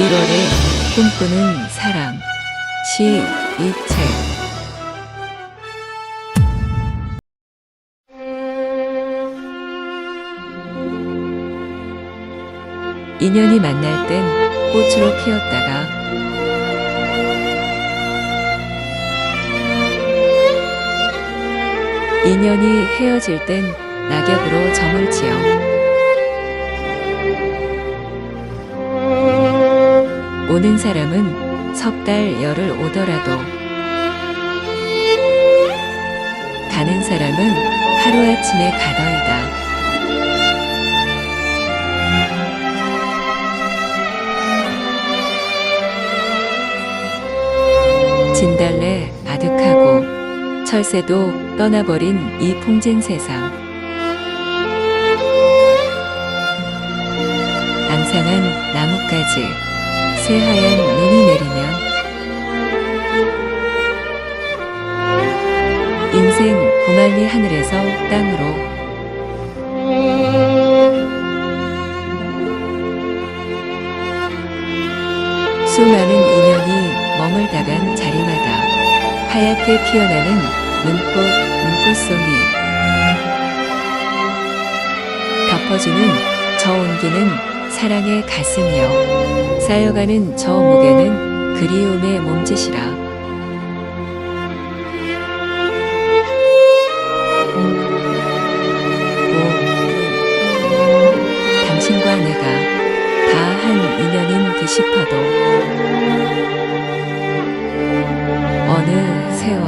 1월에 꿈꾸는 사랑 시 이책. 인연이 만날 땐 꽃으로 피었다가 인연이 헤어질 땐 낙엽으로 점을 지어 오는 사람은 석 달 열흘 오더라도 가는 사람은 하루아침에 가더이다. 진달래 아득하고 철새도 떠나버린 이 풍진 세상. 앙상한 나뭇가지, 새하얀 눈이 내리면 인생 구만리 하늘에서 땅으로 수많은 인연이 머물다간 자리마다 하얗게 피어나는 눈꽃, 눈꽃송이. 덮어주는 저 온기는 사랑의 가슴이요 쌓여가는 저 무게는 그리움의 몸짓이라 오, 당신과 내가 다 한 인연인 듯 싶어도 어느 세월,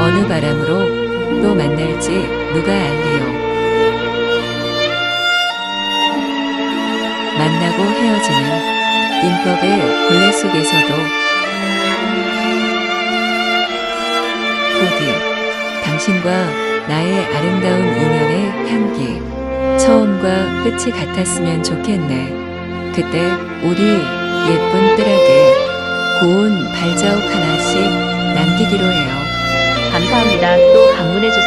어느 바람으로 또 만날지 누가 알리요. 인법의 굴레 속에서도 부디 당신과 나의 아름다운 인연의 향기, 처음과 끝이 같았으면 좋겠네. 그때 우리 예쁜 뜰에게 고운 발자국 하나씩 남기기로 해요. 감사합니다. 또 방문해주세요.